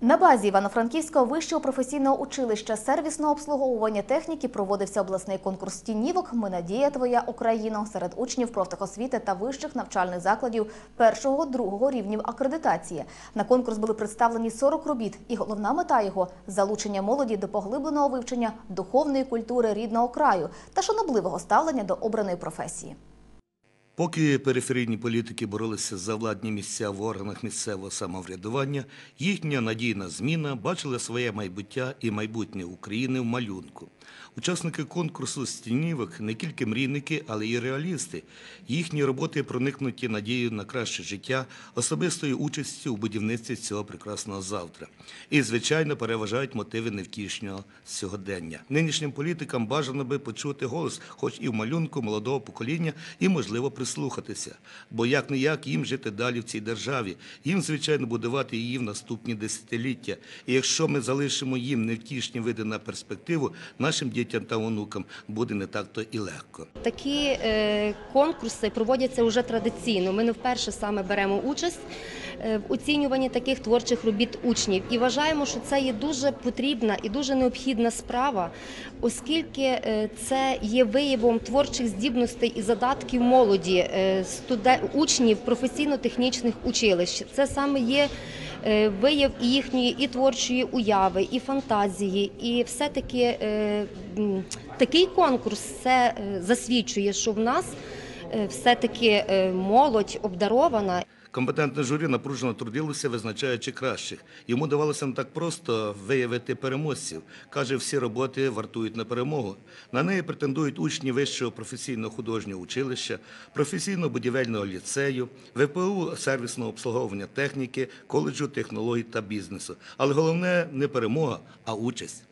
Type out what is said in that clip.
На базі Івано-Франківського вищого професійного училища сервісного обслуговування техніки проводився обласний конкурс стінівок Ми надія твоя Україно серед учнів профтехосвіти та вищих навчальних закладів першого другого рівнів акредитації. На конкурс були представлені 40 робіт, і головна мета його залучення молоді до поглибленого вивчення духовної культури рідного краю та шанобливого ставлення до обраної професії. Поки периферійні політики боролися за владні місця в органах місцевого самоврядування, їхня надійна зміна бачила своє майбуття і майбутнє України в малюнку. Учасники конкурсу стінівок не тільки мрійники, але й реалісти. Їхні роботи проникнуті надією на краще життя, особистою участю у будівництві цього прекрасного завтра. І, звичайно, переважають мотиви невтішнього сьогодення. Нинішнім політикам бажано би почути голос, хоч і в малюнку молодого покоління, і, можливо, прислухатися. Бо як не як їм жити далі в цій державі, їм, звичайно, будувати її в наступні десятиліття. І якщо ми залишимо їм невтішні види на перспективу, нашим дітям та онукам буде не так-то і легко. Такі е, конкурси проводяться вже традиційно. Ми не вперше саме беремо участь е, в оцінюванні таких творчих робіт учнів і вважаємо, що це є дуже потрібна і дуже необхідна справа, оскільки е, це є виявом творчих здібностей і задатків молоді, е, учнів професійно-технічних училищ. Це саме є. е, Вияв і їхньої і творчої уяви, і фантазії, і все-таки е, такий конкурс це засвідчує, що в нас все-таки е, молодь обдарована Компетентне журі напружено трудилося, визначаючи кращих. Йому давалося не так просто виявити переможців. Каже, всі роботи вартують на перемогу. На неї претендують учні вищого професійного художнього училища, професійно-будівельного ліцею, ВПУ сервісного обслуговування техніки, коледжу технологій та бізнесу. Але головне не перемога, а участь.